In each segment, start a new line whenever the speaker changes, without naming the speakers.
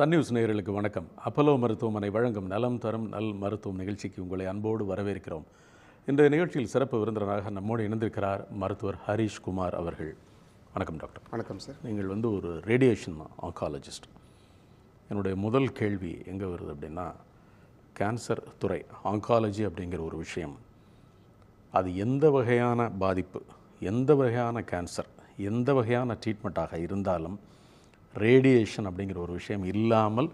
Sun news நேயர்களுக்கு வணக்கம். Apollo மருத்துவமனை வழங்கும் நலம் தரும் நல் மருத்துவம் நிகழ்ச்சிக்கு உங்களை அன்போடு வரவேற்கிறோம். இன்றைய நிகழ்ச்சியில் சிறப்பு விருந்தினராக நம்மோடு இணைந்திருக்கிறார் மருத்துவர் ஹரீஷ் குமார் அவர்கள். வணக்கம் டாக்டர்.
வணக்கம் சார்.
நீங்கள் வந்து ஒரு ரேடியேஷன் ஆங்காலஜிஸ்ட் என்னுடைய முதல் கேள்வி எங்கே வருது அப்படின்னா கேன்சர் துறை ஆங்காலஜி அப்படிங்கிற ஒரு விஷயம். அது எந்த வகையான பாதிப்பு எந்த வகையான கேன்சர் எந்த வகையான ட்ரீட்மெண்ட்டாக இருந்தாலும் ரேடியேஷன் அப்படிங்கிற ஒரு விஷயம் இல்லாமல்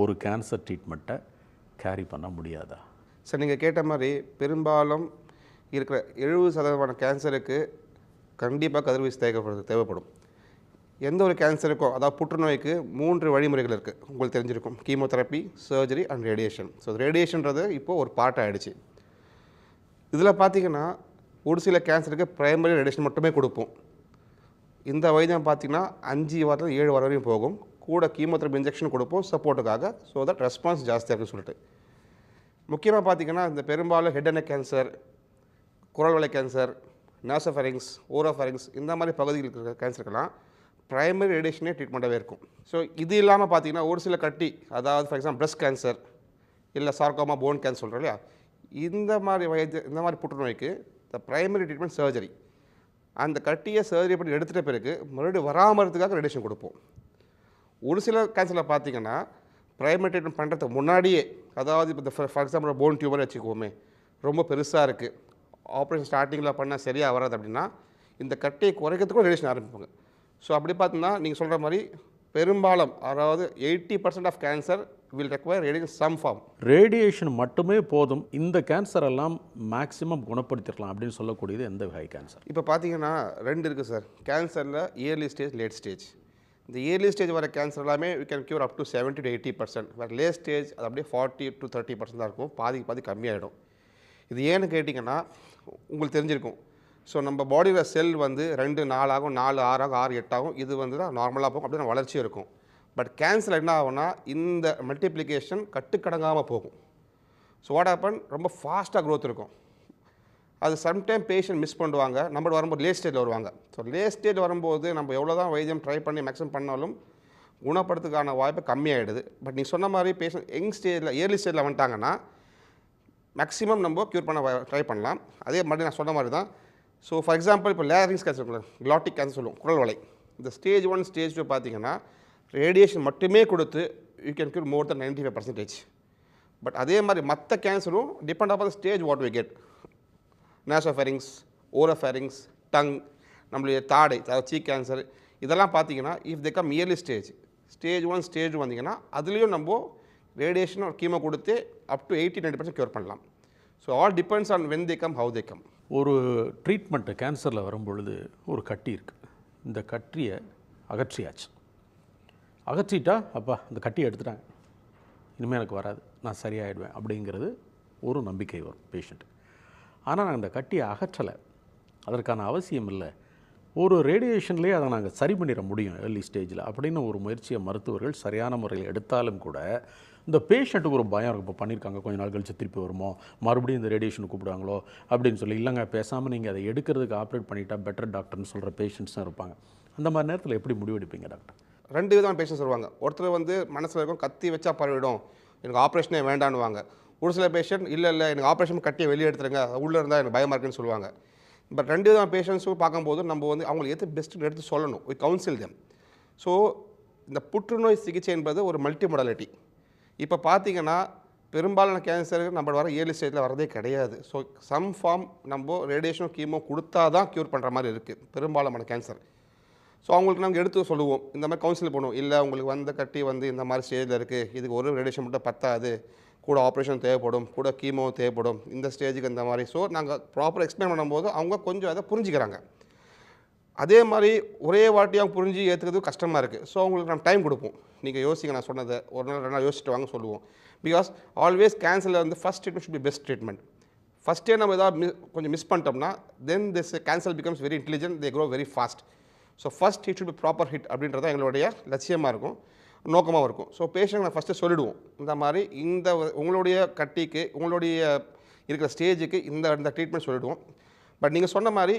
ஒரு கேன்சர் ட்ரீட்மெண்ட்டை கேரி பண்ண முடியாதா?
சார் நீங்கள் கேட்ட மாதிரி பெரும்பாலும் இருக்கிற எழுபது சதவீதமான கேன்சருக்கு கண்டிப்பாக கதிர்வீச்சு தேவைப்படுது தேவைப்படும். எந்த ஒரு கேன்சருக்கும் அதாவது புற்றுநோய்க்கு மூன்று வழிமுறைகள் இருக்குது உங்களுக்கு தெரிஞ்சிருக்கும். Chemotherapy surgery and radiation so ரேடியேஷன்றது இப்போது ஒரு பார்ட் ஆகிடுச்சு இதில் பார்த்தீங்கன்னா ஒரு சில கேன்சருக்கு ப்ரைமரி ரேடியேஷன் மட்டுமே கொடுப்போம். இந்த வைத்தியம் பார்த்தீங்கன்னா அஞ்சு வாரத்தில் ஏழு வாரம் வரையும் போகும். கூட கீமோதெரப்பி இன்ஜெக்ஷன் கொடுப்போம் சப்போர்ட்டுக்காக ஸோ தட் ரெஸ்பான்ஸ் ஜாஸ்தியாக இருக்குன்னு சொல்லிட்டு. முக்கியமாக பார்த்தீங்கன்னா இந்த பெரும்பாலும் ஹெட் அண்ட் கேன்சர் குரல் வலை கேன்சர் நாசோஃபரிங்ஸ் ஓரோஃபரிங்ஸ் இந்த மாதிரி பகுதியில் இருக்கிற கேன்சருக்கெல்லாம் ப்ரைமரி ரேடியேஷனே ட்ரீட்மெண்ட்டாகவே இருக்கும். ஸோ இது இல்லாமல் பார்த்தீங்கன்னா ஒரு சில கட்டி அதாவது ஃபார் எக்ஸாம்பிள் பிரஸ்ட் கேன்சர் இல்லை சார்கோமா போன் கேன்சர் சொல்கிறோம் இல்லையா? இந்த மாதிரி வயது இந்த மாதிரி புற்றுநோய்க்கு த ப்ரைமரி ட்ரீட்மெண்ட் சர்ஜரி அந்த கட்டியை சர்ஜரி பண்ணி எடுத்துகிட்ட பிறகு மறுபடியும் வராமல் இருக்கிறதுக்காக ரேடியேஷன் கொடுப்போம். ஒரு சில கேன்சரில் பார்த்தீங்கன்னா ப்ரைமரி ட்ரீட்மெண்ட் பண்ணுறதுக்கு முன்னாடியே அதாவது இப்போ இந்த ஃபார் எக்ஸாம்பிள் போன் டியூமர் வச்சுக்கோமே ரொம்ப பெருசாக இருக்குது ஆப்ரேஷன் ஸ்டார்டிங்கில் பண்ணால் சரியாக வராது அப்படின்னா இந்த கட்டியை குறைக்கிறதுக்கும் ரேடியேஷன் ஆரம்பிப்பாங்க. ஸோ அப்படி பார்த்தோம்னா நீங்கள் சொல்கிற மாதிரி பெரும்பாலும் அதாவது eighty percent of cancer will require radiation some form
radiation மட்டுமே போதும். இந்த கேன்சர் எல்லாம் மேக்ஸிமம் குணப்படுத்திடலாம் அப்படின்னு சொல்லக்கூடியது எந்த வகை கேன்சர்
இப்போ பார்த்தீங்கன்னா ரெண்டு இருக்குது சார் கேன்சரில் இயர்லி ஸ்டேஜ் லேட் ஸ்டேஜ் இந்த இயர்லி ஸ்டேஜ் வர கேன்சர் எல்லாமே we can cure up to seventy to eighty percent வேறு லேட் ஸ்டேஜ் அது அப்படியே ஃபார்ட்டி டு தேர்ட்டி பர்சன்ட் தான் இருக்கும். பாதிக்கு பாதி கம்மியாகிடும் இது ஏன்னு கேட்டிங்கன்னா உங்களுக்கு தெரிஞ்சிருக்கும். ஸோ நம்ம பாடியில் செல் வந்து ரெண்டு நாலாகும் நாலு ஆறாகும் ஆறு எட்டாகும். இது வந்து தான் நார்மலாக போகும். அப்படியே வளர்ச்சி இருக்கும். பட் கேன்சர் என்ன ஆகும்னா இந்த மல்டிப்ளிகேஷன் கட்டுக்கடங்காமல் போகும். ஸோ வாட் ஆப்பன் ரொம்ப ஃபாஸ்ட்டாக க்ரோத் இருக்கும். அது சம்டைம் பேஷண்ட் மிஸ் பண்ணுவாங்க. நம்மள வரும்போது லேட் ஸ்டேஜில் வருவாங்க. ஸோ லேட் ஸ்டேஜ் வரும்போது நம்ம எவ்வளோ தான் வைத்தியம் ட்ரை பண்ணி மேக்ஸிமம் பண்ணாலும் குணப்படுறதுக்கான வாய்ப்பு கம்மியாகிடுது பட் நீ சொன்ன மாதிரி பேஷண்ட் யங் ஸ்டேஜில் இயர்லி ஸ்டேஜில் வந்துட்டாங்கன்னா மேக்ஸிமம் நம்ம க்யூர் பண்ண ட்ரை பண்ணலாம். அதே மாதிரி நான் சொன்ன மாதிரி தான். ஸோ ஃபார் எக்ஸாம்பிள் இப்போ லேரிங்ஸ் கேன்சர் குளாட்டிக் கேன்சர் சொல்லுவோம். குரல் வலை. இந்த ஸ்டேஜ் ஒன் ஸ்டேஜ் டூ பார்த்தீங்கன்னா ரேடியேஷன் மட்டுமே கொடுத்து you can cure more than ninety five percentage but அதே மாதிரி மற்ற கேன்சரும் depend the stage what we get nasopharynx oropharynx tongue நம்மளுடைய தாடை அதாவது சீ கேன்சர் இதெல்லாம் பார்த்தீங்கன்னா if they come early stage stage one stage வந்தீங்கன்னா அதுலேயும் நம்ம ரேடியேஷன் ஒரு கீமோ கொடுத்து up to eighty ninety percent cure பண்ணலாம். So all depends on when they come how they come
ஒரு ட்ரீட்மெண்ட்டு கேன்சரில் வரும்பொழுது ஒரு கட்டி இருக்குது இந்த கட்டியை அகற்றியாச்சு. அகற்றிட்டா அப்பா இந்த கட்டியை எடுத்துட்டாங்க. இனிமேல் எனக்கு வராது. நான் சரியாயிடுவேன் அப்படிங்கிறது ஒரு நம்பிக்கை வரும் பேஷண்ட்டு ஆனால் நாங்கள் அந்த கட்டியை அகற்றலை. அதற்கான அவசியம் இல்லை. ஒரு ரேடியேஷன்லேயே அதை நாங்கள் சரி பண்ணிட முடியும் ஏர்லி ஸ்டேஜில் அப்படின்னு ஒரு முயற்சியை மருத்துவர்கள் சரியான முறையில் எடுத்தாலும் கூட இந்த பேஷண்ட்டுக்கு ஒரு பயம் இருக்கும். இப்போ பண்ணியிருக்காங்க கொஞ்ச நாள் கழிச்சு திருப்பி வருமோ? மறுபடியும் இந்த ரேடியேஷன் கூப்பிடுவாங்களோ? அப்படின்னு சொல்லி இல்லைங்க பேசாமல் நீங்கள் அதை எடுக்கிறதுக்கு ஆப்ரேட் பண்ணிட்டா பெட்டர் டாக்டர்னு சொல்கிற பேஷண்ட்ஸும் இருப்பாங்க. அந்த மாதிரி நேரத்தில் எப்படி முடிவெடுப்பீங்க டாக்டர்
ரெண்டு விதமான பேஷண்ட்ஸ் வருவாங்க. ஒருத்தர் வந்து மனசில் இருக்கும் கத்தி வச்சா பரவிடும் எனக்கு ஆப்ரேஷனே வேண்டான்னுவாங்க. ஒரு சில பேஷண்ட் இல்லை இல்லை எனக்கு ஆப்ரேஷன் கட்டியை வெளியே எடுத்துருங்க உள்ளே இருந்தால் எனக்கு பயமாக இருக்குன்னு சொல்லுவாங்க. பட் ரெண்டு விதமான பேஷண்ட்ஸும் பார்க்கும்போது நம்ம வந்து அவங்களுக்கு எது பெஸ்ட்டுன்னு எடுத்து சொல்லணும். வி கவுன்சில் தெம் ஸோ இந்த புற்றுநோய் சிகிச்சை என்பது ஒரு மல்டி மொடாலிட்டி இப்போ பார்த்தீங்கன்னா பெரும்பாலான கேன்சருக்கு நம்ம வர ஏர்லி ஸ்டேஜில் வரதே கிடையாது. ஸோ சம் ஃபார்ம் நம்ம ரேடியேஷனோ கீமோ கொடுத்தா தான் க்யூர் பண்ணுற மாதிரி இருக்குது பெரும்பாலான கேன்சர் ஸோ அவங்களுக்கு நாங்கள் எடுத்து சொல்லுவோம். இந்த மாதிரி கவுன்சில் பண்ணுவோம் இல்லை உங்களுக்கு வந்த கட்டி வந்து இந்த மாதிரி ஸ்டேஜில் இருக்குது இதுக்கு ஒரு ரேடியேஷன் மட்டும் பத்தாது. கூட ஆப்ரேஷன் தேவைப்படும். கூட கீமோ தேவைப்படும். இந்த ஸ்டேஜுக்கு இந்த மாதிரி. ஸோ நாங்கள் ப்ராப்பராக எக்ஸ்பிளைன் பண்ணும்போது அவங்க கொஞ்சம் அதை புரிஞ்சுக்கிறாங்க. அதே மாதிரி ஒரே வாட்டியாக புரிஞ்சு ஏற்றுக்கிறது கஷ்டமாக இருக்குது ஸோ அவங்களுக்கு நம்ம டைம் கொடுப்போம். நீங்கள் யோசிங்க நான் சொன்னதை. ஒரு நாள் ரெண்டு நாள் யோசிச்சுட்டு வாங்க சொல்லுவோம். பிகாஸ் ஆல்வேஸ் கேன்சரில் வந்து first treatment should be best treatment ஃபஸ்ட்டே நம்ம ஏதாவது மிஸ் கொஞ்சம் மிஸ் பண்ணிட்டோம்னா then this cancer becomes very intelligent they grow very fast so first it should be proper hit அப்படின்றத எங்களுடைய லட்சியமாக இருக்கும் நோக்கமாக இருக்கும். ஸோ பேஷண்ட் நான் ஃபஸ்ட்டு சொல்லிடுவோம். இந்த மாதிரி இந்த உங்களுடைய கட்டிக்கு உங்களுடைய இருக்கிற ஸ்டேஜுக்கு இந்த இந்த ட்ரீட்மெண்ட் சொல்லிடுவோம். பட் நீங்கள் சொன்ன மாதிரி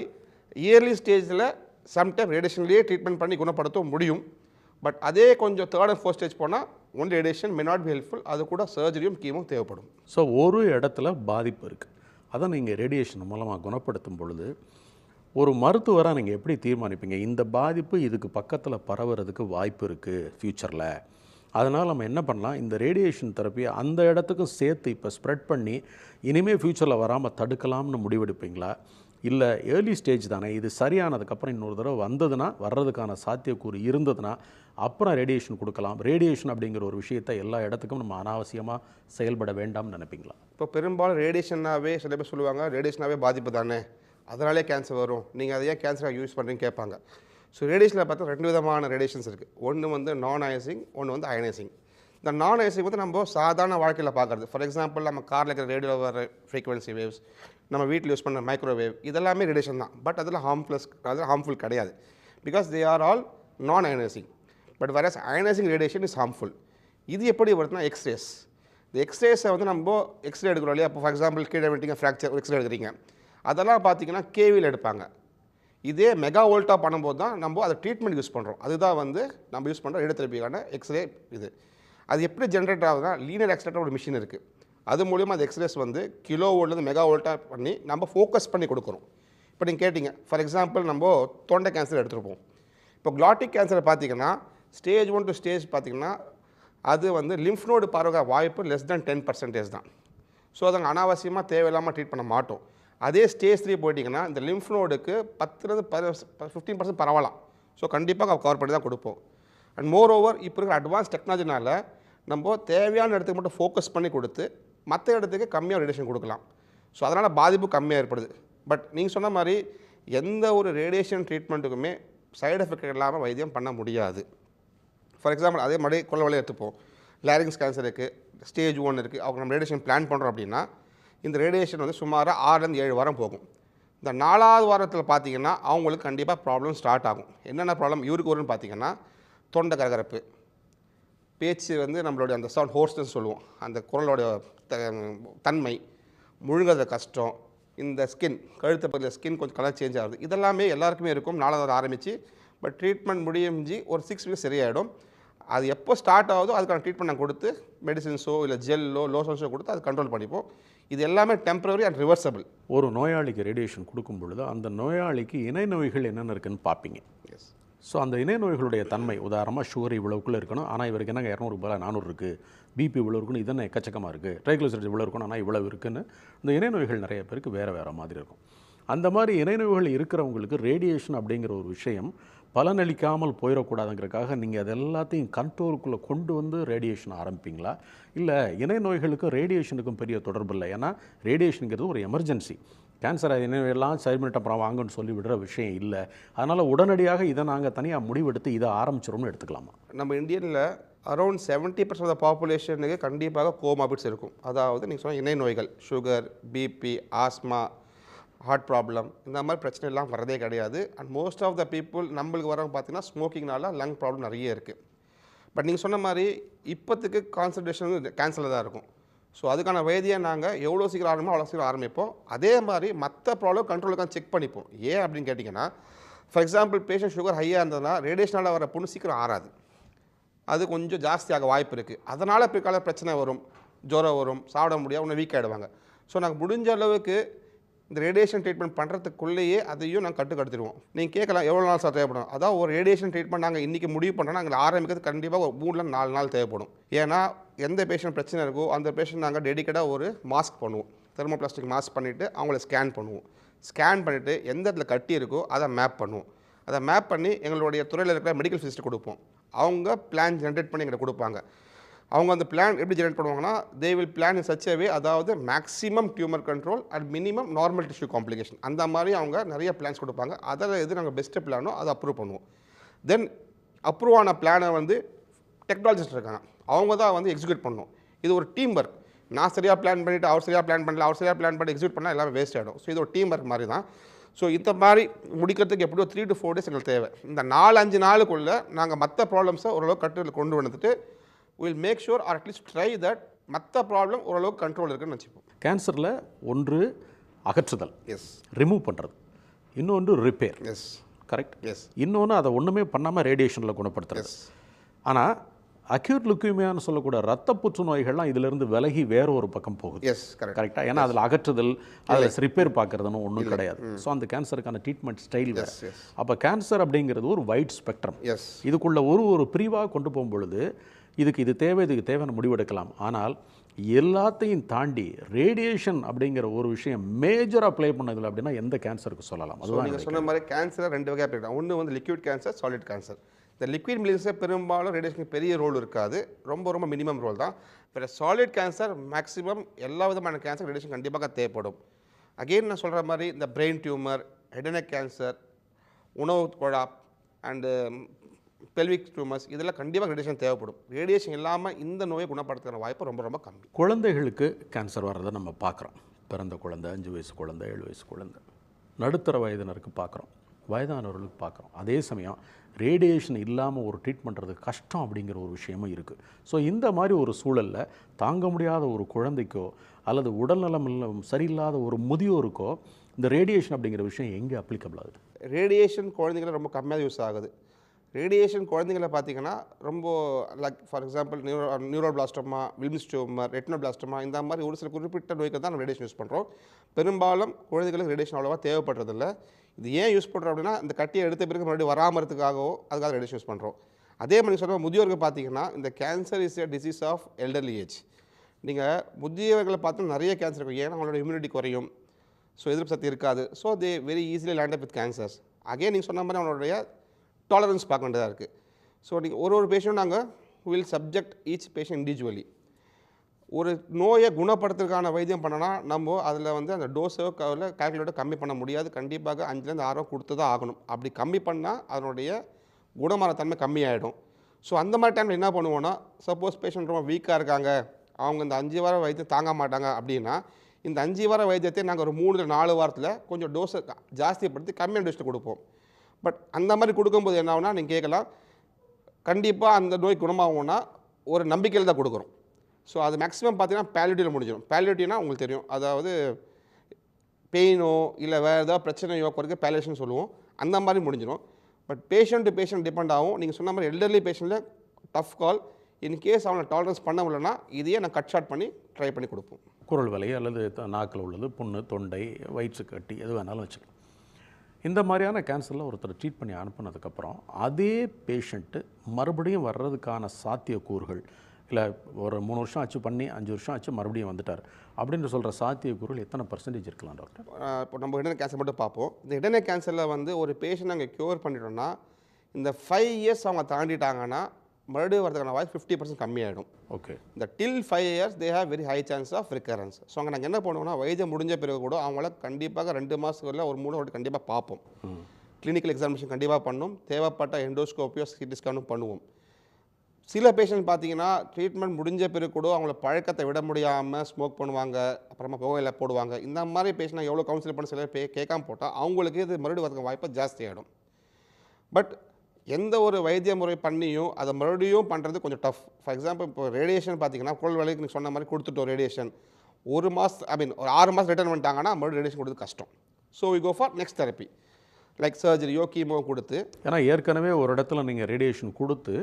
இயர்லி ஸ்டேஜில் சம்டைம் ரேடியேஷன்லேயே ட்ரீட்மெண்ட் பண்ணி குணப்படுத்த முடியும். பட் அதே கொஞ்சம் தேர்ட் அண்ட் ஃபோர்த் ஸ்டேஜ் போனால் one radiation may not be helpful அது கூட சர்ஜரியும் கீமும் தேவைப்படும்.
ஸோ ஒரு இடத்துல பாதிப்பு இருக்குது அதை நீங்கள் ரேடியேஷன் மூலமாக குணப்படுத்தும் பொழுது ஒரு மருத்துவராக நீங்கள் எப்படி தீர்மானிப்பீங்க? இந்த பாதிப்பு இதுக்கு பக்கத்தில் பரவுறதுக்கு வாய்ப்பு இருக்குது ஃப்யூச்சரில் அதனால் நம்ம என்ன பண்ணலாம்? இந்த ரேடியேஷன் தெரப்பியை அந்த இடத்துக்கும் சேர்த்து இப்போ ஸ்ப்ரெட் பண்ணி இனிமேல் ஃப்யூச்சரில் வராமல் தடுக்கலாம்னு முடிவெடுப்பீங்களா? இல்லை ஏர்லி ஸ்டேஜ் தானே இது சரியானதுக்கப்புறம் இன்னொரு தடவை வந்ததுன்னா வர்றதுக்கான சாத்தியக்கூறு இருந்ததுன்னா அப்புறம் ரேடியேஷன் கொடுக்கலாம். ரேடியேஷன் அப்படிங்கிற ஒரு விஷயத்தை எல்லா இடத்துக்கும் நம்ம அனாவசியமாக செயல்பட வேண்டாம்னு நினைப்பீங்களா?
இப்போ பெரும்பாலும் ரேடியேஷனாகவே சில பேர் சொல்லுவாங்க ரேடியேஷனாகவே பாதிப்பு தானே? அதனாலே கேன்சர் வரும். நீங்கள் அதை ஏன் கேன்சராக யூஸ் பண்ணுறீங்க கேட்பாங்க. ஸோ ரேடியேஷனில் பார்த்தா ரெண்டு விதமான ரேடியேஷன்ஸ் இருக்குது ஒன்று வந்து நான் அயசிங் ஒன்று வந்து அயனைசிங் இந்த நான் அயசிங் வந்து நம்ம சாதாரண வாழ்க்கையில் பார்க்குறது. ஃபார் எக்ஸாம்பிள் நம்ம காரில் இருக்கிற ரேடியோ வர ஃப்ரீக்வன்சி வேவ்ஸ் நம்ம வீட்டில் யூஸ் பண்ணுற மைக்ரோவேவ் இதெல்லாமே ரேடியேஷன் தான். பட் அதில் ஹார்ம்ஃபுல்ஸ் அதில் ஹார்ம்ஃபுல் கிடையாது. Because they are all non ionizing but versus ionizing radiation is harmful இது எப்படி வருதுன்னா எக்ஸ்ரேஸ் இந்த எக்ஸ்ரேஸை வந்து நம்ம எக்ஸ்ரே எடுக்கிறோம் இல்லையா இப்போ ஃபார் எக்ஸாம்பிள் கீழே விட்டீங்க ஃப்ராக்சர் எக்ஸ்ரே எடுக்கிறீங்க. அதெல்லாம் பார்த்தீங்கன்னா கேவியில் எடுப்பாங்க. இதே மெகா வோல்ட்டாக பண்ணும்போது தான் நம்ம அதை ட்ரீட்மெண்ட் யூஸ் பண்ணுறோம் அதுதான் வந்து நம்ம யூஸ் பண்ணுற ரேடியோதெரப்பிக்கான எக்ஸ்ரே இது. அது எப்படி ஜென்ரேட் ஆகுதுன்னா லீனர் எக்ஸ்ட்ரேட்டர் ஒரு மிஷின் இருக்குது அது மூலிமா அந்த எக்ஸ்ரேஸ் வந்து கிலோ வோல்ட்லேருந்து மெகா வோல்ட்டாக பண்ணி நம்ம ஃபோக்கஸ் பண்ணி கொடுக்குறோம். இப்போ நீங்கள் கேட்டிங்க ஃபார் எக்ஸாம்பிள் நம்ம தொண்டை கேன்சர் எடுத்துருப்போம். இப்போ கிளாட்டிக் கேன்சரை பார்த்தீங்கன்னா ஸ்டேஜ் ஒன் டு ஸ்டேஜ் பார்த்தீங்கன்னா அது வந்து லிம்ஃப் நோடு பரவ வாய்ப்பு லெஸ் தென் டென் பர்சன்டேஜ் தான். ஸோ அதை அனாவசியமாக தேவையில்லாமல் ட்ரீட் பண்ண மாட்டோம். அதே ஸ்டேஜ் த்ரீ போயிட்டிங்கன்னா இந்த லிம்ஃப் நோடுக்கு பத்துலேருந்து ஃபிஃப்டீன் பர்சன்ட் பரவலாம். ஸோ கண்டிப்பாக கவர் பண்ணி தான் கொடுப்போம். அண்ட் மோர் ஓவர் இப்போ இருக்கிற அட்வான்ஸ் டெக்னாலஜினால் நம்ம தேவையான இடத்துக்கு மட்டும் ஃபோக்கஸ் பண்ணி கொடுத்து மற்ற இடத்துக்கு கம்மியாக ரேடியேஷன் கொடுக்கலாம். ஸோ அதனால் பாதிப்பு கம்மியாக ஏற்படுது. பட் நீங்கள் சொன்ன மாதிரி எந்த ஒரு ரேடியேஷன் ட்ரீட்மெண்ட்டுக்குமே சைடு எஃபெக்ட் இல்லாமல் வைத்தியம் பண்ண முடியாது. ஃபார் எக்ஸாம்பிள் அதே மாதிரி கொள்ள வழியை எடுத்துப்போம். லேரிங்ஸ் கேன்சர் இருக்குது ஸ்டேஜ் ஒன் இருக்குது அவங்க நம்ம ரேடியேஷன் பிளான் பண்ணுறோம் அப்படின்னா இந்த ரேடியேஷன் வந்து சுமாராக ஆறுலேருந்து ஏழு வாரம் போகும். இந்த நாலாவது வாரத்தில் பார்த்தீங்கன்னா அவங்களுக்கு கண்டிப்பாக ப்ராப்ளம் ஸ்டார்ட் ஆகும். என்னென்ன ப்ராப்ளம் இவருக்கு வரும்னு பார்த்தீங்கன்னா தொண்டை கரகரப்பு. பேச்சு வந்து நம்மளுடைய அந்த சவுண்ட் ஹோர்ஸ்னு சொல்லுவோம். அந்த குரலோட த தன்மை முழுங்கிறது கஷ்டம் இந்த ஸ்கின் கழுத்து பகுதியில் ஸ்கின் கொஞ்சம் கலர் சேஞ்ச் ஆகுது. இதெல்லாமே எல்லாருக்குமே இருக்கும். நாலாவது ஆரம்பித்து பட் ட்ரீட்மெண்ட் முடிஞ்சு ஒரு சிக்ஸ் வீக்ஸ் சரியாயிடும். அது எப்போ ஸ்டார்ட் ஆகுதோ அதுக்கான ட்ரீட்மெண்ட் நான் கொடுத்து மெடிசின்ஸோ இல்லை ஜெல்லோ லோஷன்ஸோ கொடுத்து அது கண்ட்ரோல் பண்ணிப்போம். இது எல்லாமே டெம்பரரி அண்ட் ரிவர்சபிள்
ஒரு நோயாளிக்கு ரேடியேஷன் கொடுக்கும் பொழுது அந்த நோயாளிக்கு இணை நோய்கள் என்னென்ன இருக்குன்னு பார்ப்பீங்க.
எஸ்
ஸோ அந்த இணை நோய்களுடைய தன்மை உதாரணமாக சுகர் இவ்வளவுக்குள்ளே இருக்கணும் ஆனால் இவருக்கு என்னங்க இரநூறு பதிலாக நானூறு இருக்குது பிபி இவ்வளோ இருக்குன்னு இதென்ன எக்கச்சக்கமாக இருக்குது ட்ரைக்ளிசரைட் இவ்வளோ இருக்கணும் ஆனால் இவ்வளவு இருக்குன்னு இந்த இணை நோய்கள் நிறைய பேருக்கு வேறு வேறு மாதிரி இருக்கும். அந்த மாதிரி இணை நோய்கள் இருக்கிறவங்களுக்கு ரேடியேஷன் அப்படிங்கிற ஒரு விஷயம் பலனளிக்காமல் போயிடக்கூடாதுங்கிறதுக்காக நீங்கள் அது எல்லாத்தையும் கண்ட்ரோலுக்குள்ளே கொண்டு வந்து ரேடியேஷன் ஆரம்பிப்பீங்களா? இல்லை இணை நோய்களுக்கும் ரேடியேஷனுக்கும் பெரிய தொடர்பு இல்லை. ஏன்னா ரேடியேஷனுங்கிறது ஒரு எமர்ஜென்சி கேன்சர் எல்லாம் சரி பண்ணிட்டு அப்புறம் வாங்கன்னு சொல்லி விடுற விஷயம் இல்லை. அதனால் உடனடியாக இதை நாங்கள் தனியாக முடிவெடுத்து இதை ஆரம்பிச்சிரோம்னு எடுத்துக்கலாமா?
நம்ம இந்தியனில் அரௌண்ட் செவன்ட்டி பர்சன்ட் ஆஃப் பாப்புலேஷனுக்கு கண்டிப்பாக கோமாபிட்ஸ் இருக்கும். அதாவது நீங்கள் சொன்ன இணை நோய்கள் sugar BP asthma heart problem இந்த மாதிரி பிரச்சனை எல்லாம் வரதே கிடையாது. And most of the people நம்மளுக்கு வரவங்க பார்த்தீங்கன்னா ஸ்மோக்கிங்னால லங் ப்ராப்ளம் நிறைய இருக்குது பட் நீங்கள் சொன்ன மாதிரி இப்போத்துக்கு கான்சன்ட்ரேஷன் கேன்சலில் தான் இருக்கும். ஸோ அதுக்கான வைத்தியை நாங்கள் எவ்வளோ சீக்கிரம் ஆரம்பிப்போம் அவ்வளோ சீக்கிரம் ஆரம்பிப்போம். அதே மாதிரி மற்ற ப்ராப்ளம் கண்ட்ரோலுக்காக செக் பண்ணிப்போம். ஏன் அப்படின்னு கேட்டிங்கன்னா ஃபார் எக்ஸாம்பிள் பேஷண்ட் சுகர் ஹையாக இருந்ததுன்னா ரேடியேஷனால் வர புண்ணு சீக்கிரம் ஆறாது. அது கொஞ்சம் ஜாஸ்தியாக வாய்ப்பு இருக்குது அதனால் பிற்கால பிரச்சனை வரும். ஜுரம் வரும். சாப்பிட முடியாது. ஒன்று வீக் ஆகிடுவாங்க ஸோ நாங்கள் முடிஞ்ச அளவுக்கு இந்த ரேடியேஷன் ட்ரீட்மெண்ட் பண்ணுறதுக்குள்ளேயே அதையும் நாங்கள் கட்டுக்கடுத்துருவோம் நீங்கள் கேட்கலாம் எவ்வளோ நாள் சார் தேவைப்படும்? அதான் ஒரு ரேடியேஷன் ட்ரீட்மெண்ட் நாங்கள் இன்றைக்கி முடிவு பண்ணுறோன்னா நாங்கள் ஆரம்பிக்கிறது கண்டிப்பாக ஒரு மூணுல நாலு நாள் தேவைப்படும். ஏன்னா எந்த பேஷண்ட் பிரச்சனை இருக்கோ அந்த பேஷண்ட் நாங்கள் டெடிக்கேட்டாக ஒரு மாஸ்க் பண்ணுவோம். தெர்மோபிளாஸ்டிக் மாஸ்க் பண்ணிவிட்டு அவங்கள ஸ்கேன் பண்ணுவோம். ஸ்கேன் பண்ணிவிட்டு எந்த இடத்துல கட்டி இருக்கோ அதை மேப் பண்ணுவோம். அதை மேப் பண்ணி எங்களுடைய துறையில் இருக்கிற மெடிக்கல் ஃபிசிஸ்ட்டு கொடுப்போம். அவங்க பிளான் ஜென்ரேட் பண்ணி எங்களுக்கு கொடுப்பாங்க. அவங்க அந்த பிளான் எப்படி ஜெனரேட் பண்ணுவாங்கன்னா they will plan in such way அதாவது maximum tumour control and minimum normal tissue complication அந்த மாதிரி அவங்க நிறைய பிளான்ஸ் கொடுப்பாங்க. அதில் எது நாங்கள் பெஸ்ட்டு பிளானோ அதை அப்ரூவ் பண்ணுவோம். தென் அப்ரூவ் ஆன பிளானை வந்து டெக்னாலஜிஸ்ட் இருக்காங்க. அவங்க தான் வந்து எக்ஸிக்யூட் பண்ணணும் இது ஒரு டீம் ஒர்க் நான் சரியாக பிளான் பண்ணிவிட்டு அவர் சரியாக பிளான் பண்ணல அவர் சரியாக பிளான் பண்ணி எக்ஸிக்யூட் பண்ணால் எல்லாமே வேஸ்ட் ஆகிடும் ஸோ இது ஒரு டீம் ஒர்க் மாதிரி தான். ஸோ இந்த மாதிரி முடிக்கிறதுக்கு எப்படியோ த்ரீ டு ஃபோர் டேஸ் எங்களுக்கு தேவை. இந்த நாலு அஞ்சு நாளுக்குள்ளே நாங்கள் மற்ற ப்ராப்ளம்ஸை ஓரளவுக்கு கட்டுரையில் கொண்டு வந்துட்டு will make sure or at least try that மற்ற ப்ராப்ளம் ஓரளவுக்கு கண்ட்ரோல் இருக்குன்னு வச்சுப்போம்
கேன்சரில் ஒன்று அகற்றுதல்.
எஸ்
ரிமூவ் பண்ணுறது இன்னொன்று ரிப்பேர்
எஸ்
கரெக்ட்
எஸ்
இன்னொன்று அதை ஒன்றுமே பண்ணாமல் ரேடியேஷனில் குணப்படுத்துறது. ஆனால் அக்யூட் லுக்கியமியான்னு சொல்லக்கூடிய ரத்த புற்றுநோய்கள்லாம் இதிலிருந்து விலகி வேற ஒரு பக்கம் போகுது.
எஸ் கரெக்ட்
கரெக்டாக ஏன்னா அதில் அகற்றுதல் அதில் ரிப்பேர் பார்க்கறதுன்னு ஒன்றும் கிடையாது. ஸோ அந்த கேன்சருக்கான ட்ரீட்மெண்ட் ஸ்டைல் வேறு. அப்போ கேன்சர் அப்படிங்கிறது ஒரு வைட் ஸ்பெக்ட்ரம்
எஸ்
இதுக்குள்ள ஒரு ஒரு பிரிவாக கொண்டு போகும் பொழுது இதுக்கு இது தேவை இதுக்கு தேவைன்னு முடிவெடுக்கலாம். ஆனால் எல்லாத்தையும் தாண்டி ரேடியேஷன் அப்படிங்கிற ஒரு விஷயம் மேஜராக ப்ளே பண்ணதில்லை அப்படின்னா எந்த கேன்சருக்கு சொல்லலாம்? அதுதான்
நீங்கள் சொன்ன மாதிரி கேன்சர் ரெண்டு வகையாக பிரிக்கலாம். ஒன்று வந்து லிக்விட் கேன்சர் சாலிட் கேன்சர் இந்த லிக்விட் மில்லிங்ஸில் பெரும்பாலும் ரேடியேஷனுக்கு பெரிய ரோல் இருக்காது. ரொம்ப ரொம்ப மினிமம் ரோல் தான். வேறு சாலிட் கேன்சர் மேக்ஸிமம் எல்லா விதமான கேன்சர் ரேடியேஷன் கண்டிப்பாக தேவைப்படும். அகெயின் நான் சொல்கிற மாதிரி இந்த பிரெயின் டியூமர் ஹெடனக் கேன்சர் உணவு குழா அண்டு பெல்விக் டியூமர்ஸ் இதெல்லாம் கண்டிப்பாக ரேடியேஷன் தேவைப்படும். ரேடியேஷன் இல்லாமல் இந்த நோயை குணப்படுத்துகிற வாய்ப்பு ரொம்ப ரொம்ப கம்மி.
குழந்தைகளுக்கு கேன்சர் வர்றதை நம்ம பார்க்குறோம். பிறந்த குழந்தை அஞ்சு வயசு குழந்தை ஏழு வயசு குழந்தை. நடுத்தர வயதினருக்கு பார்க்குறோம். வயதானவர்களுக்கு பார்க்குறோம். அதே சமயம் ரேடியேஷன் இல்லாமல் ஒரு ட்ரீட் பண்ணுறது கஷ்டம் அப்படிங்கிற ஒரு விஷயமும் இருக்குது ஸோ இந்த மாதிரி ஒரு சூழலில் தாங்க முடியாத ஒரு குழந்தைக்கோ அல்லது உடல்நலம் இல்ல சரியில்லாத ஒரு முதியோருக்கோ இந்த ரேடியேஷன் அப்படிங்கிற விஷயம் எங்கே அப்ளிகபிள் ஆகுது?
ரேடியேஷன் குழந்தைங்கள ரொம்ப கம்மியாக யூஸ் ஆகுது. ரேடியேஷன் குழந்தைங்கள பார்த்தீங்கன்னா ரொம்ப like for example neuro neuroblastoma Wilms tumour retinoblastoma இந்த மாதிரி ஒரு சில குறிப்பிட்ட நோய்க்கு தான் நம்ம ரேடியேஷன் யூஸ் பண்ணுறோம் பெரும்பாலும் குழந்தைகளுக்கு ரேடியேஷன் அவ்வளோவா தேவைப்படுறதில்ல. இது ஏன் யூஸ் பண்ணுறோம் அப்படின்னா இந்த கட்டியை எடுத்த பிறகு மறுபடியும் வராமறதுக்காகவோ அதுக்காக ரேடியேஷன் யூஸ் பண்ணுறோம் அதே மாதிரி சொன்ன முதியோருக்கு பார்த்தீங்கன்னா இந்த cancer is a disease of elderly age நீங்கள் முதியவர்களை பார்த்து நிறைய கேன்சர் இருக்கும். ஏன்னா அவங்களோட இம்யூனிட்டி குறையும். ஸோ எதிர்ப்பு சக்தி இருக்காது. So they very easily land up with cancers again நீங்கள் சொன்ன மாதிரி அவங்களுடைய டாலரன்ஸ் பார்க்க வேண்டியதாக இருக்குது ஸோ நீங்கள் ஒரு ஒரு பேஷண்ட் நாங்கள் will subject each patient individually ஒரு நோயை குணப்படுத்துறதுக்கான வைத்தியம் பண்ணனா நம்ம அதில் வந்து அந்த டோஸோ கவில் கால்குலேட்டோ கம்மி பண்ண முடியாது. கண்டிப்பாக அஞ்சுலேருந்து ஆறோ கொடுத்து தான் ஆகணும். அப்படி கம்மி பண்ணால் அதனுடைய குணமரத்தன்மை கம்மியாயிடும். ஸோ அந்த மாதிரி டைமில் என்ன பண்ணுவோன்னா சப்போஸ் பேஷண்ட் ரொம்ப வீக்காக இருக்காங்க. அவங்க இந்த அஞ்சு வார வைத்தியம் தாங்க மாட்டாங்க அப்படின்னா இந்த அஞ்சு வார வைத்தியத்தை நாங்கள் ஒரு மூணு நாலு வாரத்தில் கொஞ்சம் டோஸை ஜாஸ்திப்படுத்தி கம்மியான டோஸில் கொடுப்போம். பட் அந்த மாதிரி கொடுக்கும்போது என்ன ஆகுனா நீங்கள் கேட்கலாம். கண்டிப்பாக அந்த நோய் குணமாகும்னா ஒரு நம்பிக்கையில் தான் கொடுக்குறோம் ஸோ அது மேக்ஸிமம் பார்த்தீங்கன்னா பேலிட்டியில் முடிஞ்சிடும். பேலிட்டினா உங்களுக்கு தெரியும். அதாவது பெயினோ இல்லை வேறு ஏதாவது பிரச்சனையோ குறைக்க பேலேஷன் சொல்லுவோம். அந்த மாதிரி முடிஞ்சிடும். But patient to patient depend ஆகும். நீங்கள் சொன்ன மாதிரி எல்டர்லி பேஷண்ட்டில் டஃப் கால் இன்கேஸ் அவனை டாலரன்ஸ் பண்ண முடியலன்னா இதையே நான் கட் ஷார்ட் பண்ணி ட்ரை பண்ணி கொடுப்போம்.
குரல் வலி அல்லது நாக்கில் உள்ளது புண்ணு தொண்டை வயிற்று கட்டி எது வேணாலும் வச்சுக்கலாம். இந்த மாதிரியான கேன்சரில் ஒருத்தர் ட்ரீட் பண்ணி அனுப்புனதுக்கப்புறம் அதே பேஷண்ட்டு மறுபடியும் வர்றதுக்கான சாத்தியக்கூறுகள் இல்லை ஒரு மூணு வருஷம் ஆச்சு பண்ணி அஞ்சு வருஷம் ஆச்சு மறுபடியும் வந்துட்டார். அப்படின்னு சொல்கிற சாத்தியக்கூறுகள் எத்தனை பர்சன்டேஜ் இருக்கலாம் டாக்டர்
இப்போ நம்ம இடனே கேன்சர் மட்டும் பார்ப்போம். இந்த இடனே கேன்சரில் வந்து ஒரு பேஷண்ட் நாங்கள் க்யூர் பண்ணிட்டோம்னா இந்த ஃபைவ் இயர்ஸ் அவங்க தாண்டிட்டாங்கன்னா மறுபடியும் வரதுக்கான வாய்ப்பு ஃபிஃப்டி பர்சன்ட் கம்மியாயிடும்.
ஓகே
இந்த till five years they have very high chance of recurrence so அங்கே நாங்கள் என்ன பண்ணுவோம்னா வைத்தியம் முடிஞ்ச பிறகு கூட அவங்கள கண்டிப்பாக ரெண்டு மாதத்துக்குள்ள ஒரு மூணு வாட்டி கண்டிப்பாக பார்ப்போம். கிளினிக்கல் எக்ஸாமினேஷன் கண்டிப்பாக பண்ணும். தேவைப்பட்ட எண்டோஸ்கோப்பியோ சிடி ஸ்கேனும் பண்ணுவோம். சில பேஷண்ட் பார்த்தீங்கன்னா ட்ரீட்மெண்ட் முடிஞ்ச பிறகு கூட அவங்கள பழக்கத்தை விட முடியாமல் ஸ்மோக் பண்ணுவாங்க அப்புறமா புகையில போடுவாங்க. இந்த மாதிரி பேஷண்ட் எவ்வளோ கவுன்சில் பண்ண சில பே கேட்காம போட்டால் அவங்களுக்கு இது மறுபடியும் வரதுக்கு வாய்ப்பு ஜாஸ்தியாகிடும் பட் எந்த ஒரு வைத்திய முறை பண்ணியும் அதை மறுபடியும் பண்ணுறது கொஞ்சம் டஃப் ஃபார் எக்ஸாம்பிள் இப்போ ரேடியேஷன் பார்த்தீங்கன்னா குரல் வலிக்கு நீங்க சொன்ன மாதிரி கொடுத்துட்டோம் ரேடியேஷன் ஒரு மாதம் ஐ மீன் ஒரு ஆறு மாதம் ரிட்டர்ன் பண்ணிட்டாங்கன்னா மறுபடியும் ரேடியேஷன் கொடுத்து கஷ்டம். So we go for next therapy like சர்ஜரியோ chemo கொடுத்து.
ஏன்னா ஏற்கனவே ஒரு இடத்துல நீங்கள் ரேடியேஷன் கொடுத்து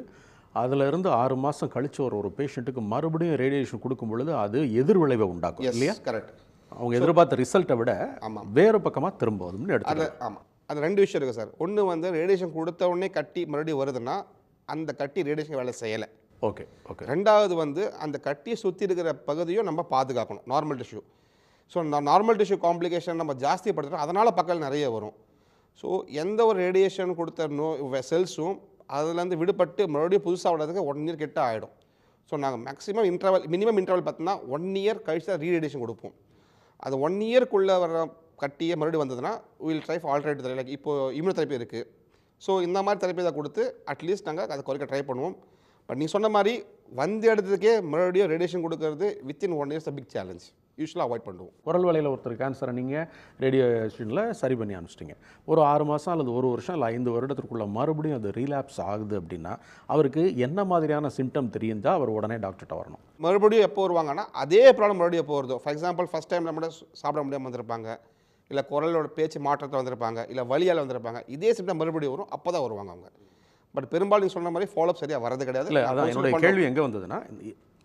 அதுல இருந்து ஆறு மாதம் கழிச்சு வர ஒரு பேஷண்ட்டுக்கு மறுபடியும் ரேடியேஷன் கொடுக்கும் பொழுது அது எதிர் விளைவை உண்டாக்கும் இல்லையா?
கரெக்ட்
அவங்க எதிர்பார்த்த ரிசல்ட்டை விட
ஆமாம்.
வேறு பக்கமாக திரும்ப வரும்னு எடுத்து
ஆமாம். அது ரெண்டு விஷயம் இருக்குது சார். ஒன்று வந்து ரேடியேஷன் கொடுத்த உடனே கட்டி மறுபடியும் வருதுன்னா அந்த கட்டி ரேடியேஷன் வேலை செய்யலை.
Okay okay.
ரெண்டாவது வந்து அந்த கட்டியை சுற்றி இருக்கிற பகுதியும் நம்ம பாதுகாக்கணும் normal tissue so normal tissue complication நம்ம ஜாஸ்திப்படுத்துகிறோம் அதனால் பக்கம் நிறைய வரும். ஸோ எந்த ஒரு ரேடியேஷன் கொடுத்த நோ செல்ஸும் அதுலேருந்து விடுபட்டு மறுபடியும் புதுசாக விடுறதுக்கு ஒன் இயர் கிட்ட ஆகிடும் ஸோ நாங்கள் மேக்ஸிமம் இன்டர்வல் மினிமம் இன்டர்வல் பார்த்தோன்னா ஒன் இயர் கழிச்சு தான் ரீரேடியேஷன் கொடுப்போம். அது ஒன் இயர்க்குள்ளே வர கட்டியே மறுபடியும் வந்ததுன்னா will try alternate therapy like இப்போ இம்யூனோதெரப்பி இருக்குது ஸோ இந்த மாதிரி தெரப்பி தான் கொடுத்து அட்லீஸ்ட் நாங்கள் அதை குறைக்க ட்ரை பண்ணுவோம். பட் நீ சொன்ன மாதிரி வந்த இடத்துக்கே மறுபடியும் ரேடியேஷன் கொடுக்கறது within one years big challenge யூஸ்வலாக அவாய்ட் பண்ணுவோம்.
குரல் வலையில் ஒருத்தர் கேன்சரை நீங்கள் ரேடியேஷனில் சரி பண்ணி அனுப்பிச்சிட்டிங்க. ஒரு ஆறு மாதம் அல்லது ஒரு வருஷம் இல்லை ஐந்து வருடத்திற்குள்ள மறுபடியும் அது ரீலாப்ஸ் ஆகுது அப்படின்னா அவருக்கு என்ன மாதிரியான சிம்டம் தெரியுந்தா அவர் உடனே டாக்டர்கிட்ட வரணும்.
மறுபடியும் எப்போ வருவாங்கன்னா அதே ப்ராப்ளம் மறுபடியும் எப்போ வருதோ. ஃபார் எக்ஸாம்பிள் ஃபஸ்ட் டைம் நம்ம சாப்பிட முடியாமல் வந்திருப்பாங்க. இல்லை குரலோட பேச்சு மாற்றத்தில் வந்திருப்பாங்க இல்லை வலியால் வந்திருப்பாங்க இதே சிம்டம் மறுபடியும் வரும் அப்போ தான் வருவாங்க அவங்க. பட் பெரும்பாலும் சொன்ன மாதிரி ஃபாலோ சரியாக வரது கிடையாது.
இல்லை அதான் என்னுடைய. கேள்வி எங்கே வந்ததுன்னா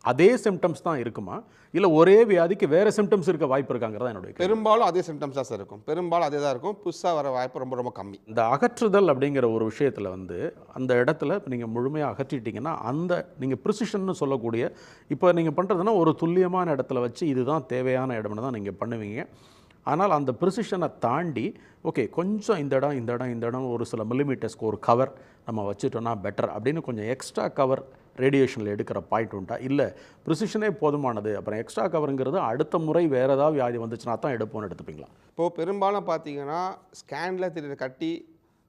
அதே சிம்டம்ஸ் தான் இருக்குமா? இல்லை ஒரே வியாதிக்கு வேறு சிம்டம்ஸ் இருக்க வாய்ப்பு இருக்காங்கிறதா என்னுடைய
பெரும்பாலும் அதே சிம்டம்ஸ் தான் சார் இருக்கும். பெரும்பாலும் அதே தான் இருக்கும். புதுசாக வர வாய்ப்பு ரொம்ப ரொம்ப கம்மி.
இந்த அகற்றுதல் அப்படிங்கிற ஒரு விஷயத்தில் வந்து அந்த இடத்துல இப்போ நீங்கள் முழுமையாக அகற்றிட்டீங்கன்னா அந்த நீங்கள் ப்ரிசிஷன்னு சொல்லக்கூடிய இப்போ நீங்கள் பண்ணுறதுன்னா ஒரு துல்லியமான இடத்துல வச்சு இதுதான் தேவையான இடம்னு தான் நீங்கள் பண்ணுவீங்க. ஆனால் அந்த ப்ரிசிஷனை தாண்டி ஓகே கொஞ்சம் இந்த இடம் இந்த இடம் இந்த இடம் ஒரு சில மில்லிமீட்டர்ஸ்க்கு ஒரு கவர் நம்ம வச்சுட்டோம்னா பெட்டர் அப்படின்னு கொஞ்சம் எக்ஸ்ட்ரா கவர் ரேடியேஷனில் எடுக்கிற பாயிண்ட் உண்டா? இல்லை ப்ரிசிஷனே போதுமானது அப்புறம் எக்ஸ்ட்ரா கவருங்கிறது அடுத்த முறை வேறு ஏதாவது வியாதி வந்துச்சுன்னா தான் எடுப்போம்னு எடுத்துப்பீங்களா?
இப்போது பெரும்பாலும் பார்த்தீங்கன்னா ஸ்கேனில் தெரியுற கட்டி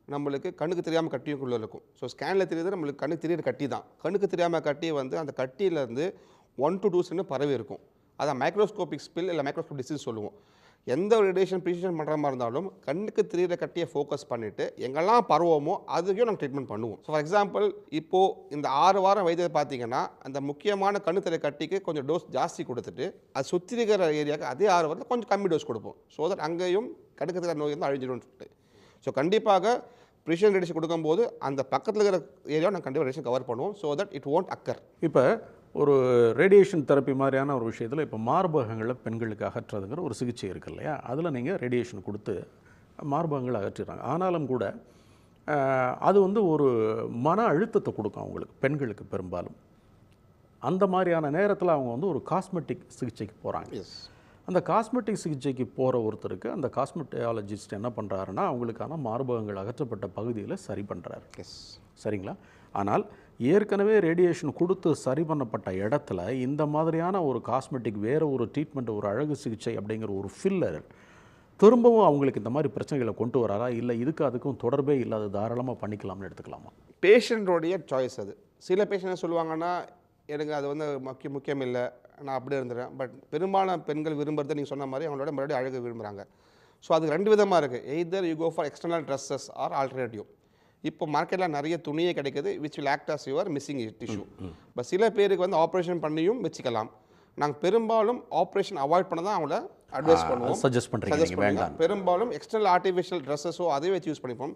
நம்மளுக்கு கண்ணுக்கு தெரியாமல் கட்டியுக்குள்ளே இருக்கும். ஸோ ஸ்கேனில் தெரியுது நம்மளுக்கு கண்ணுக்கு தெரியுற கட்டி தான். கண்ணுக்கு தெரியாமல் கட்டி வந்து அந்த கட்டியிலேருந்து ஒன் டு டூ சென்ட் பரவி இருக்கும். அதான் மைக்ரோஸ்கோபிக் ஸ்பில் இல்லை மைக்ரோஸ்கோப் டிசீஸ் சொல்லுவோம். எந்த ஒரு ரேடியேஷன் ப்ரிசிஷன் பண்ணுற மாதிரி இருந்தாலும் கண்ணுக்கு தெரியிற கட்டியை ஃபோக்கஸ் பண்ணிவிட்டு எங்கெல்லாம் பரவோமோ அதுக்கும் நாங்கள் ட்ரீட்மெண்ட் பண்ணுவோம். ஸோ ஃபார் எக்ஸாம்பிள் இப்போது இந்த ஆறு வாரம் வைத்தியத்தை பார்த்தீங்கன்னா அந்த முக்கியமான கண்ணு தெரிய கட்டிக்கு கொஞ்சம் டோஸ் ஜாஸ்தி கொடுத்துட்டு அது சுற்றி இருக்கிற ஏரியாவுக்கு அதே ஆறு வாரத்தில் கொஞ்சம் கம்மி டோஸ் கொடுப்போம். ஸோ தட் அங்கேயும் கண்ணுக்கு தெரியாத நோய் வந்து அழிஞ்சிடும்னு சொல்லிட்டு. ஸோ கண்டிப்பாக ப்ரிஷன் ரேடியேஷன் கொடுக்கும்போது அந்த பக்கத்தில் இருக்கிற ஏரியாவை நாங்கள் கண்டிப்பாக ரேடியேஷன் கவர் பண்ணுவோம். So that it won't occur
இப்போ ஒரு ரேடியேஷன் தெரப்பி மாதிரியான ஒரு விஷயத்தில் இப்போ மார்பகங்களை பெண்களுக்கு அகற்றுறதுங்கிற ஒரு சிகிச்சை இருக்கு இல்லையா? அதில் நீங்கள் ரேடியேஷன் கொடுத்து மார்பகங்களை அகற்றிடுறாங்க. ஆனாலும் கூட அது வந்து ஒரு மன அழுத்தத்தை கொடுக்கும் அவங்களுக்கு பெண்களுக்கு பெரும்பாலும். அந்த மாதிரியான நேரத்தில் அவங்க வந்து ஒரு காஸ்மெட்டிக் சிகிச்சைக்கு போகிறாங்க அந்த காஸ்மெட்டிக் சிகிச்சைக்கு போகிற ஒருத்தருக்கு அந்த காஸ்மெட்டாலஜிஸ்ட் என்ன பண்ணுறாருன்னா அவங்களுக்கான மார்பகங்கள் அகற்றப்பட்ட பகுதியில் சரி பண்ணுறாரு
எஸ்
சரிங்களா? ஆனால் ஏற்கனவே ரேடியேஷன் கொடுத்து சரி பண்ணப்பட்ட இடத்துல இந்த மாதிரியான ஒரு காஸ்மெட்டிக் வேறு ஒரு ட்ரீட்மெண்ட் ஒரு அழகு சிகிச்சை அப்படிங்கிற ஒரு ஃபில்லர் திரும்பவும் அவங்களுக்கு இந்த மாதிரி பிரச்சனைகளை கொண்டு வராரா? இல்லை இதுக்கு அதுக்கும் தொடர்பே இல்லாத தாராளமாக பண்ணிக்கலாம்னு எடுத்துக்கலாமா?
பேஷண்ட்டோடைய சாய்ஸ் அது. சில பேஷண்ட் சொல்லுவாங்கன்னா எனக்கு அது வந்து முக்கிய முக்கியம் இல்லை. நான் அப்படியே இருந்துடுறேன். பட் பெரும்பாலான பெண்கள் விரும்புறதை நீங்கள் சொன்ன மாதிரி அவங்களோட மறுபடியும் அழகு விரும்புகிறாங்க ஸோ அது ரெண்டு விதமாக இருக்குது either you go for external dresses or alternative இப்போ மார்க்கெட்டில் நிறைய துணியே கிடைக்குது which will act as your missing tissue but சில பேருக்கு வந்து ஆப்ரேஷன் பண்ணியும் வச்சுக்கலாம். நாங்கள் பெரும்பாலும் ஆப்ரேஷன் அவாய்ட் பண்ண தான் அவங்கள அட்வைஸ் பண்ணுவோம்.
சஜஸ்ட் வேண்டாம்.
பெரும்பாலும் எக்ஸ்டர்னல் ஆர்டிஃபிஷியல் ட்ரெஸ்ஸஸோ அதே வச்சு யூஸ் பண்ணிப்போம்.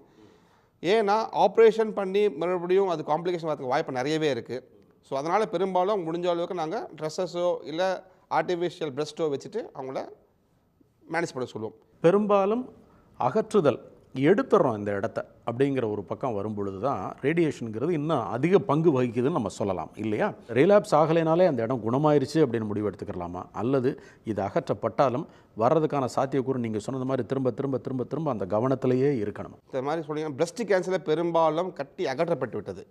ஏன்னா ஆப்ரேஷன் பண்ணி மறுபடியும் அது காம்ப்ளிகேஷன் வரதுக்கு வாய்ப்பு நிறையவே இருக்குது ஸோ அதனால் பெரும்பாலும் முடிஞ்ச அளவுக்கு நாங்கள் ட்ரெஸ்ஸஸோ இல்லை ஆர்டிஃபிஷியல் பிரஸ்ட்டோ வச்சுட்டு அவங்கள மேனேஜ் பண்ண சொல்லுவோம்.
பெரும்பாலும் அகற்றுதல் எடுத்துடுறோம் இந்த இடத்த அப்படிங்கிற ஒரு பக்கம் வரும்பொழுது தான் ரேடியேஷனுங்கிறது இன்னும் அதிக பங்கு வகிக்குதுன்னு நம்ம சொல்லலாம் இல்லையா? ரிலாப்ஸ் ஆகலைனாலே அந்த இடம் குணமாயிருச்சு அப்படின்னு முடிவு எடுத்துக்கலாமா? அல்லது இது அகற்றப்பட்டாலும் வர்றதுக்கான சாத்தியக்கூறு நீங்கள் சொன்னது மாதிரி திரும்ப திரும்ப திரும்ப திரும்ப அந்த கவனத்திலேயே இருக்கணும்.
இந்த மாதிரி சொன்னீங்கன்னா பிரஸ்ட் கேன்சரில் பெரும்பாலும் கட்டி அகற்றப்பட்டு விட்டது.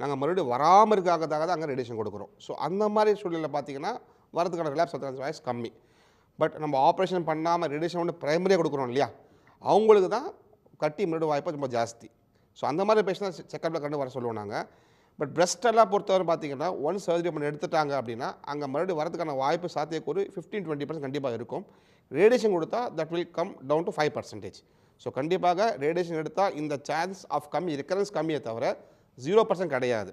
நாங்கள் மறுபடியும் வராமல் இருக்காகத்தாக தான் அங்கே ரேடியேஷன் கொடுக்குறோம். ஸோ அந்த மாதிரி சூழ்நிலை பார்த்தீங்கன்னா வரதுக்கான ரிலாப்ஸ் வாய்ஸ் கம்மி. பட் நம்ம ஆப்ரேஷன் பண்ணாமல் ரேடியேஷன் ஒன்று ப்ரைமரியாக கொடுக்குறோம் இல்லையா? அவங்களுக்கு தான் கட்டி மறுபடியும் வாய்ப்பு ரொம்ப ஜாஸ்தி. ஸோ அந்த மாதிரி பேஷண்ட் செக்கப்பில் கண்டு வர சொல்லுவோம் நாங்கள் பட் பிரஸ்டெல்லாம் பொறுத்தவரை பார்த்தீங்கன்னா ஒன் சர்ஜரி பண்ணி எடுத்துட்டாங்க அப்படின்னா அங்கே மறுபடியும் வரதுக்கான வாய்ப்பு சாத்தியக்கூறு ஃபிஃப்டீன் டுவெண்ட்டி பர்சன்ட் கண்டிப்பாக இருக்கும். ரேடியேஷன் கொடுத்தா that will come down to five percentage so கண்டிப்பாக ரேடியேஷன் எடுத்தால் இந்த சான்ஸ் ஆஃப் கம்மி ரிக்கரன்ஸ் கம்மியை தவிர ஜீரோ பர்சன்ட் கிடையாது.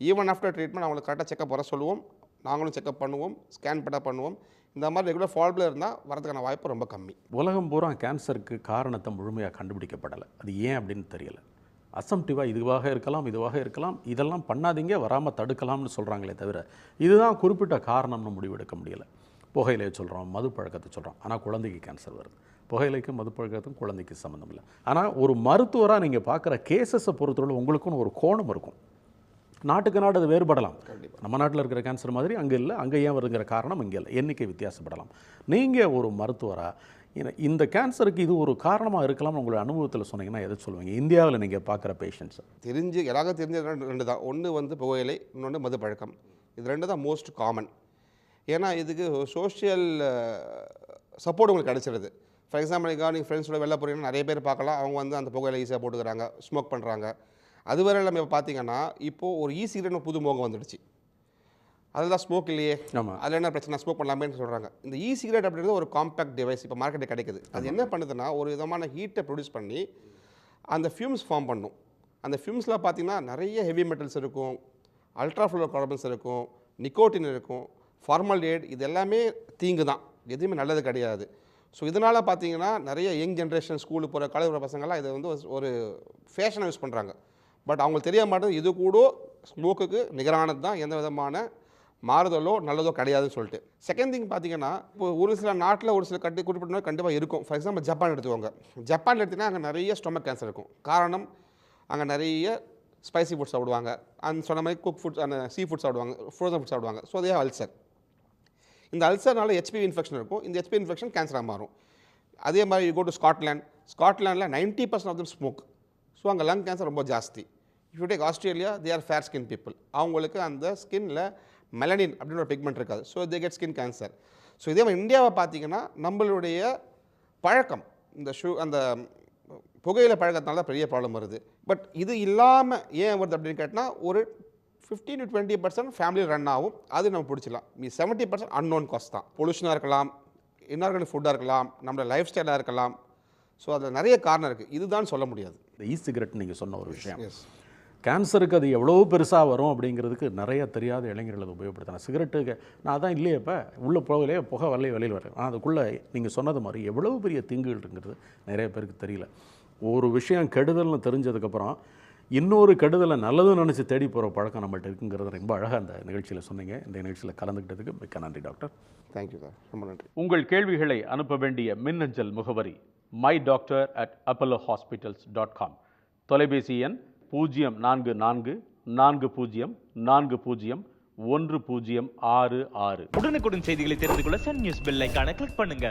ஈவன் ஆஃப்டர் ட்ரீட்மெண்ட் அவங்களுக்கு கரெக்டாக செக்அப் வர சொல்லுவோம். நாங்களும் செக்அப் பண்ணுவோம் ஸ்கேன் பண்ண பண்ணுவோம். இந்த மாதிரி ரெகுலர் ஃபால்பில் இருந்தால் வரதுக்கான வாய்ப்பு ரொம்ப கம்மி.
உலகம் பூரா கேன்சருக்கு காரணத்தை முழுமையாக கண்டுபிடிக்கப்படலை. அது ஏன் அப்படின்னு தெரியல. அசம்டிவாக இதுவாக இருக்கலாம் இதுவாக இருக்கலாம். இதெல்லாம் பண்ணாதீங்க வராமல் தடுக்கலாம்னு சொல்கிறாங்களே தவிர இதுதான் குறிப்பிட்ட காரணம்னு முடிவெடுக்க முடியல. புகையிலையை சொல்கிறோம் மது பழக்கத்தை சொல்கிறோம் ஆனால் குழந்தைக்கு கேன்சர் வருது. புகையிலைக்கும் மது பழக்கத்துக்கும் குழந்தைக்கு சம்மந்தம் இல்லை. ஆனால் ஒரு மருத்துவராக நீங்கள் பார்க்குற கேசஸை பொறுத்தவரை உங்களுக்குன்னு ஒரு கோணம் இருக்கும். நாட்டுக்கு நாடு அது வேறுபடலாம். நம்ம நாட்டில் இருக்கிற கேன்சர் மாதிரி அங்கே இல்லை அங்கே ஏன் வருங்கிற காரணம் இங்கே இல்லை. எண்ணிக்கை வித்தியாசப்படலாம். நீங்கள் ஒரு மருத்துவராக இந்த கேன்சருக்கு இது ஒரு காரணமாக இருக்கலாம்னு உங்களுடைய அனுபவத்தில் சொன்னீங்கன்னா எதை சொல்லுவீங்க? இந்தியாவில் நீங்கள் பார்க்குற பேஷண்ட்ஸ்
தெரிஞ்சு எல்லாருக்கும் தெரிஞ்ச ரெண்டு ரெண்டு தான். ஒன்று வந்து புகையிலை இன்னொன்று மது பழக்கம் இது ரெண்டு தான் மோஸ்ட் காமன் ஏன்னா இதுக்கு சோஷியல் சப்போர்ட் உங்களுக்கு கிடச்சிருது. ஃபார் எக்ஸாம்பிள் நீங்கள் ஃப்ரெண்ட்ஸோட வெளில போகிறீங்கன்னா நிறைய பேர் பார்க்கலாம். அவங்க வந்து அந்த புகையிலை ஈஸியாக போட்டுக்கிறாங்க ஸ்மோக் பண்ணுறாங்க அது வரை நம்ம பார்த்தீங்கன்னா இப்போது ஒரு இ சிகரெட்னு புது மோகம் வந்துடுச்சு. அதெல்லாம் ஸ்மோக் இல்லையே.
ஆமாம்
அதில் என்ன பிரச்சனை? ஸ்மோக் பண்ணலாமேன்னு சொல்கிறாங்க இந்த இ சிகரெட் அப்படின்றது ஒரு காம்பேக்ட் டிவைஸ் இப்போ மார்க்கெட்டில் கிடைக்குது. அது என்ன பண்ணுதுன்னா ஒரு விதமான ஹீட்டை ப்ரொடியூஸ் பண்ணி அந்த ஃபியூம்ஸ் ஃபார்ம் பண்ணும். அந்த ஃபியூம்ஸில் பார்த்தீங்கன்னா நிறைய ஹெவி மெட்டல்ஸ் இருக்கும் அல்ட்ராஃப்ளோ கார்பன்ஸ் இருக்கும் நிக்கோட்டின் இருக்கும் ஃபார்மல்டேட் இது எல்லாமே தீங்கு தான். எதுவுமே நல்லது கிடையாது. ஸோ இதனால் பார்த்தீங்கன்னா நிறைய யங் ஜென்ரேஷன் ஸ்கூலுக்கு போகிற காலேஜ் போகிற பசங்கள்லாம் இதை வந்து ஒரு ஃபேஷனாக யூஸ் பண்ணுறாங்க பட் அவங்களுக்கு தெரிய மாட்டேது இது கூட ஸ்மோக்குக்கு நிகரானது தான் எந்த விதமான மாறுதலோ நல்லதோ கிடையாதுன்னு சொல்லிட்டு. செகண்ட் திங் பார்த்தீங்கன்னா இப்போ ஒரு சில நாட்டில் ஒரு சில கட்டி குறிப்பிட்ட நோய் கண்டிப்பாக இருக்கும். ஃபார் எக்ஸாம்பிள் ஜப்பான் எடுத்துக்கோங்க. ஜப்பான் எடுத்தீங்கன்னா அங்கே நிறைய ஸ்டொமக் கேன்சர் இருக்கும். காரணம் அங்கே நிறைய ஸ்பைசி ஃபுட் சாப்பிடுவாங்க. அந்த சொன்ன மாதிரி குக் ஃபுட்ஸ் அந்த சீ ஃபுட் சாப்பிடுவாங்க ஃப்ரோசன் ஃபுட் சாப்பிடுவாங்க. ஸோ அதே அல்சர் இந்த அல்சர்னால ஹெச்பி இன்ஃபெக்ஷன் இருக்கும். இந்த ஹெச்பி இன்ஃபெக்ஷன் கேன்சராக மாறும். அதே மாதிரி go to Scotland ஸ்காட்லாண்டில் ninety percent of them smoke so அங்கே லங் கேன்சர் ரொம்ப ஜாஸ்தி. If you take Australia they are fair skin people அவங்களுக்கு அந்த ஸ்கின்ல மெலனின் அப்படின்னு ஒரு பிக்மெண்ட் இருக்காது. So they get skin cancer so இதே மாதிரி இந்தியாவை பார்த்தீங்கன்னா நம்மளுடைய பழக்கம் இந்த ஷூ அந்த புகையில பழக்கத்தினால தான் பெரிய ப்ராப்ளம் வருது. பட் இது இல்லாமல் ஏன் வருது அப்படின்னு கேட்டால் ஒரு fifteen to twenty percent family run ஆகும். அது நம்ம பிடிச்சிடலாம். மீ செவன்ட்டி பர்சன்ட் அன்னோன் காஸ்ட் தான். பொல்யூஷனாக இருக்கலாம் இன்ஆர்கானிக் ஃபுட்டாக இருக்கலாம் நம்மளோட லைஃப் ஸ்டைலாக இருக்கலாம். ஸோ அதில் நிறைய காரணம் இருக்குது இதுதான் சொல்ல முடியாது.
இந்த இ சிகரெட் நீங்கள் சொன்ன ஒரு விஷயம்.
எஸ்
கேன்சருக்கு அது எவ்வளோ பெருசாக வரும் அப்படிங்கிறதுக்கு நிறைய தெரியாத இளைஞர்கள் அதை உபயோகப்படுத்தினா சிகரெட்டுக்கு நான் அதான் இல்லையே இப்போ. உள்ளே போகலையே புகை வரலையே வெளியில் வரேன் ஆனால் அதுக்குள்ளே நீங்கள் சொன்னது மாதிரி எவ்வளோ பெரிய தீங்குகள் இருக்குங்கிறது நிறைய பேருக்கு தெரியல. ஒரு விஷயம் கெடுதல்னு தெரிஞ்சதுக்கப்புறம் இன்னொரு கெடுதலை நல்லதுன்னு நினச்சி தேடி போகிற பழக்கம் நம்மள்ட்ட இருக்குங்கிறது ரொம்ப அழகாக அந்த நிகழ்ச்சியில் சொன்னீங்க. இந்த நிகழ்ச்சியில் கலந்துக்கிட்டதுக்கு மிக்க நன்றி டாக்டர்.
தேங்க்யூ சார் ரொம்ப நன்றி.
உங்கள் கேள்விகளை அனுப்ப வேண்டிய மின்னஞ்சல் முகவரி my doctor at Apollo hospitals dot com தொலைபேசி எண் பூஜ்ஜியம் நான்கு நான்கு நான்கு பூஜ்ஜியம் நான்கு பூஜ்ஜியம் ஒன்று பூஜ்ஜியம் ஆறு ஆறு.
உடனுக்குடன் செய்திகளை தெரிந்து கொள்ள சன் நியூஸ் பெல் ஐகானை கிளிக் பண்ணுங்க.